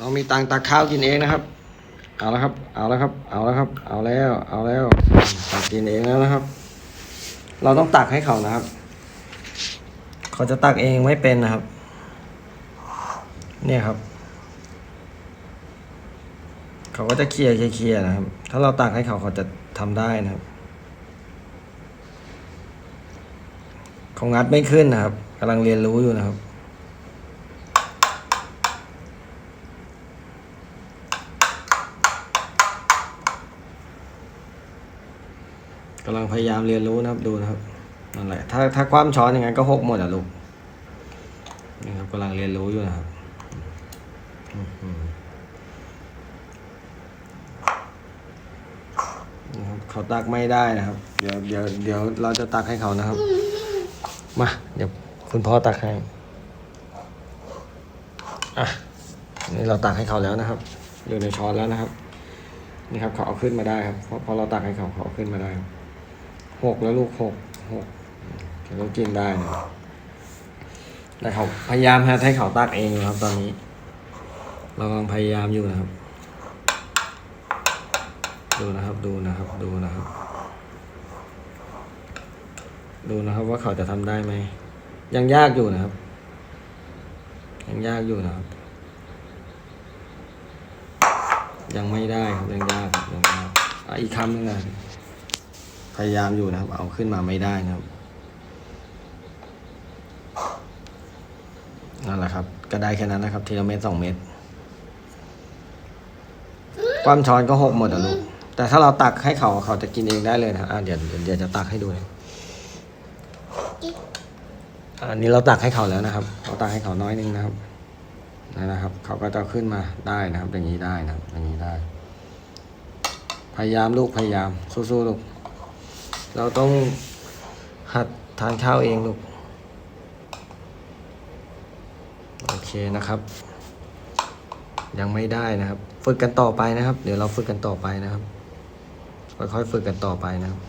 เรามีตังค์ตักข้าวกินเองนะครับ เอาแล้วครับ เอาแล้วครับ เอาแล้วครับ เอาแล้ว เอาแล้วตักกินเองแล้วนะครับ เราต้องตักให้เขานะครับ เขาจะตักเองไม่เป็นนะครับ เนี่ยครับ เขาก็จะเคลียร์เคลียร์นะครับ ถ้าเราตักให้เขาเขาจะทำได้นะครับเขางัดไม่ขึ้นนะครับกำลังเรียนรู้อยู่นะครับ กำลังพยายามเรียนรู้นะครับดูนะครับนั่นแหละถ้าถ้าความช้อนอย่างนั้นก็หกหมดอะลูกนี่ครับกำลังเรียนรู้อยู่นะครับเขาตักไม่ได้นะครับ เดี๋ยวเดี๋ยวเดี๋ยวเราจะตักให้เขานะครับ มาเดี๋ยวคุณพ่อตักให้อะนี่เราตักให้เขาแล้วนะครับอยู่ในช้อนแล้วนะครับ นี่ครับเขาเอาขึ้นมาได้ครับเพราะพอเราตักให้เขาเขาเอาขึ้นมาได้ครับ หกแล้วลูกหกหกเขาก็กินได้นะแต่เขาพยายามให้เขาตักเองครับ ตอนนี้ เรากำลังพยายามอยู่นะครับ ดูนะครับ ดูนะครับ ดูนะครับ ดูนะครับว่าเขาจะทำได้ไหม ยังยากอยู่นะครับ ยังยากอยู่นะครับ ยังไม่ได้ครับยังยากยังยากอ,อีกคำหนึ่งนะ พยายามอยู่นะครับ เอาขึ้นมาไม่ได้นะครับนั่นแหละครับ ก็ได้แค่นั้นนะครับ ทีละเม็ดสองเม็ดความช้อนก็หกหมดอะลูกแต่ถ้าเราตักให้เขาเขาจะกินเองได้เลยนะอะเดี๋ยวเดี๋ยวจะตักให้ดูนะอันนี้เราตักให้เขาแล้วนะครับ เราตักให้เขาน้อยนึงนะครับนั่นนะครับ เขาก็จะขึ้นมาได้นะครับ อย่างนี้ได้นะครับอย่างนี้ได้ พยายามลูกพยายามสู้ๆลูก เราต้องหัดทานข้าวเองลูก โอเคนะครับ ยังไม่ได้นะครับ ฝึกกันต่อไปนะครับ เดี๋ยวเราฝึกกันต่อไปนะครับ ค่อยๆฝึกกันต่อไปนะครับ